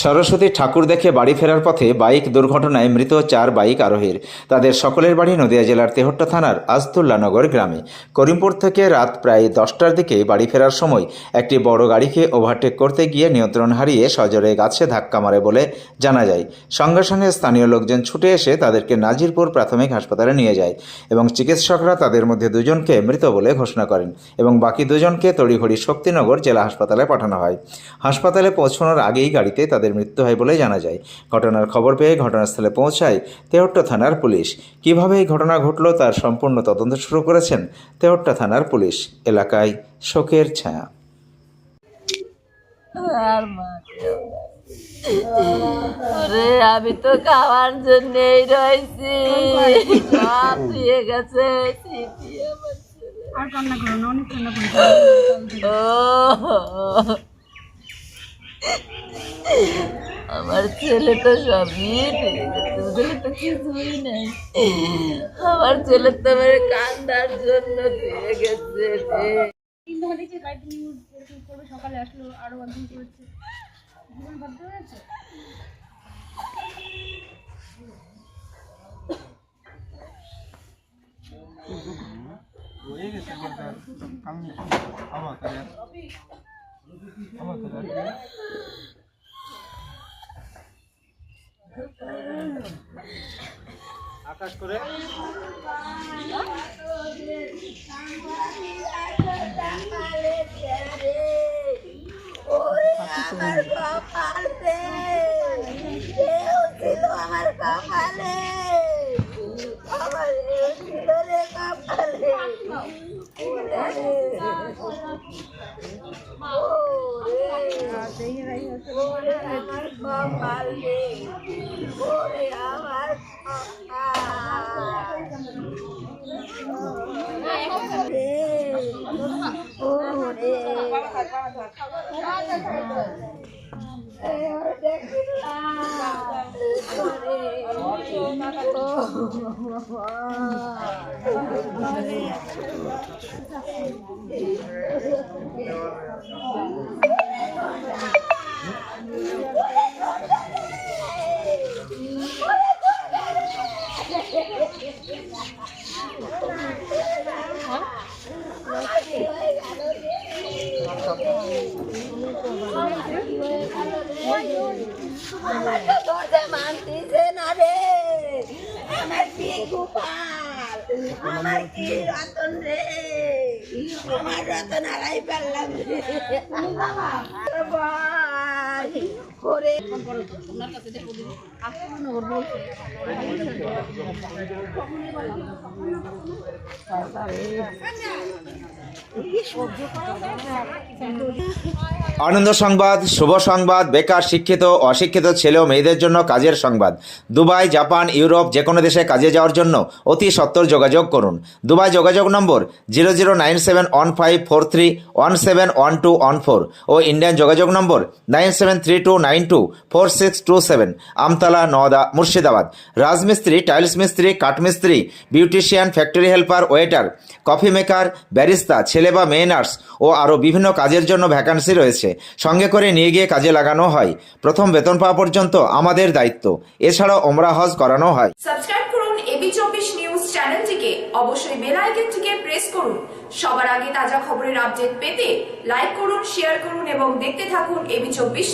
সরস্বতী ঠাকুর দেখে বাড়ি ফেরার পথে বাইক দুর্ঘটনায় মৃত চার বাইক আরোহীর। তাদের সকলের বাড়ি নদিয়া জেলার তেহট্টা থানার আজতুল্লানগর গ্রামে। করিমপুর থেকে রাত প্রায় দশটার দিকে বাড়ি ফেরার সময় একটি বড় গাড়িকে ওভারটেক করতে গিয়ে নিয়ন্ত্রণ হারিয়ে সজোরে গাছে ধাক্কা মারে বলে জানা যায়। সঙ্গে সঙ্গে স্থানীয় লোকজন ছুটে এসে তাদেরকে নাজিরপুর প্রাথমিক হাসপাতালে নিয়ে যায় এবং চিকিৎসকরা তাদের মধ্যে দুজনকে মৃত বলে ঘোষণা করেন এবং বাকি দুজনকে তড়িঘড়ি শক্তিনগর জেলা হাসপাতালে পাঠানো হয়। হাসপাতালে পৌঁছানোর আগেই গাড়িতে তাদের মৃত্যু হয় বলে জানা যায়। ঘটনার খবর পেয়ে ঘটনাস্থলে পৌঁছায় তেহট্টা থানার পুলিশ। কীভাবে এই ঘটনা ঘটল তার সম্পূর্ণ তদন্ত শুরু করেছেন তেহট্টা থানার পুলিশ। এলাকায় শোকের ছায়া। ওরে আমি তো খাওয়ার জন্যই রয়েছি। সব দিয়ে গেছে। আর কান্না করো না অনেক কান্না করো। আমার ছেলে তো সবই গেছে তো কিছুই নাই আমার ছেলে তো আমার কান্দার জন্য গেছে সকালে আসলো আরও করেছে কেউ ছিল আমার আমার এও ছিল রে কপালে। আমার কপাল আমার কপাল। রে ওরে আমার তো দরজা মানতিছে না রে আমার কি গোপাল আমার কি রতন রে? আমার রতন হারাই পারলাম রে ভাই আনন্দ সংবাদ, শুভ সংবাদ, বেকার শিক্ষিত, অশিক্ষিত ছেলে ও মেয়েদের জন্য কাজের সংবাদ। দুবাই, জাপান, ইউরোপ যে কোনো দেশে কাজে যাওয়ার জন্য অতি সত্বর যোগাযোগ করুন। দুবাই যোগাযোগ নম্বর zero zero nine seven one five four three one seven one two one four ও ইন্ডিয়ান যোগাযোগ নম্বর nine seven three two nine two four six two seven Amtala Nawda, Murshidabad. রাজমিস্ত্রি, টাইলস মিস্ত্রি কাঠমিস্ত্রি beautician, factory helper, waiter, coffee maker, barista, ছেলে বা মেয়ে nurse ও আরও বিভিন্ন কাজের জন্য ভ্যাকান্সি রয়েছে। সঙ্গে করে নিয়ে গিয়ে কাজে লাগানো হয়। প্রথম বেতন পাওয়া পর্যন্ত আমাদের দায়িত্ব। এছাড়াও ওমরা হজ করানো হয়। সাবস্ক্রাইব করুন এবি চব্বিশ নিউজ চ্যানেলটিকে। অবশ্যই বেল আইকনটিকে প্রেস করুন। সবার আগে তাজা খবরের আপডেট পেতে লাইক করুন, শেয়ার করুন এবং দেখতে থাকুন এবি চব্বিশ